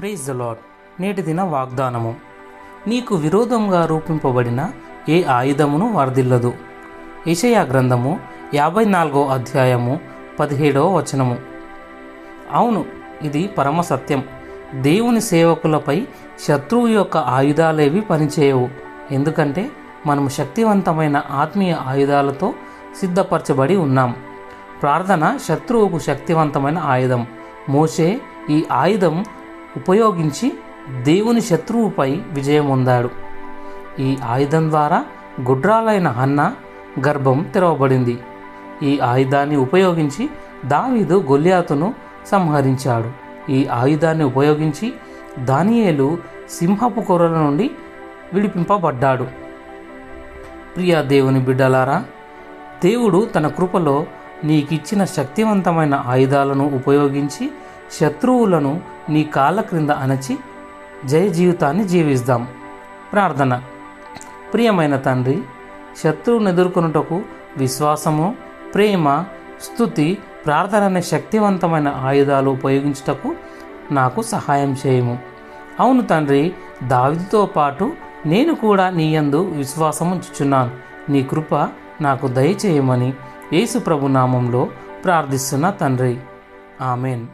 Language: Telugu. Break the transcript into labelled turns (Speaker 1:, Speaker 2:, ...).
Speaker 1: ప్రైజ్ ద లాడ్ నేటి దిన వాగ్దానము. నీకు విరోధంగా రూపింపబడిన ఏ ఆయుధమును వర్ధిల్లదు. యెషయా గ్రంథము యాభై నాలుగో అధ్యాయము పదిహేడవ వచనము. అవును ఇది పరమ సత్యం. దేవుని సేవకులపై శత్రువు యొక్క ఆయుధాలేవి పనిచేయవు. ఎందుకంటే మనము శక్తివంతమైన ఆత్మీయ ఆయుధాలతో సిద్ధపరచబడి ఉన్నాం. ప్రార్థన శత్రువుకు శక్తివంతమైన ఆయుధం. మోషే ఈ ఆయుధం ఉపయోగించి దేవుని శత్రువుపై విజయం పొందాడు. ఈ ఆయుధం ద్వారా గుడ్రాలైన హన్న గర్భం తెరవబడింది. ఈ ఆయుధాన్ని ఉపయోగించి దావీదు గొల్యాతును సంహరించాడు. ఈ ఆయుధాన్ని ఉపయోగించి దానియేలు సింహపు కొరల నుండి విడిపింపబడ్డాడు. ప్రియా దేవుని బిడ్డలారా దేవుడు తన కృపలో నీకిచ్చిన శక్తివంతమైన ఆయుధాలను ఉపయోగించి శత్రువులను నీ కాళ్ళ క్రింద అణచి జయ జీవితాన్ని జీవిస్తాం. ప్రార్థన. ప్రియమైన తండ్రి శత్రువును ఎదుర్కొనుటకు విశ్వాసము ప్రేమ స్థుతి ప్రార్థన అనే శక్తివంతమైన ఆయుధాలు ఉపయోగించుటకు నాకు సహాయం చేయము. అవును తండ్రి దావిదితో పాటు నేను కూడా నీ యందు విశ్వాసం ఉంచుచున్నాను. నీ కృప నాకు దయచేయమని యేసు ప్రభు నామంలో ప్రార్థిస్తున్న తండ్రి. ఆమెన్.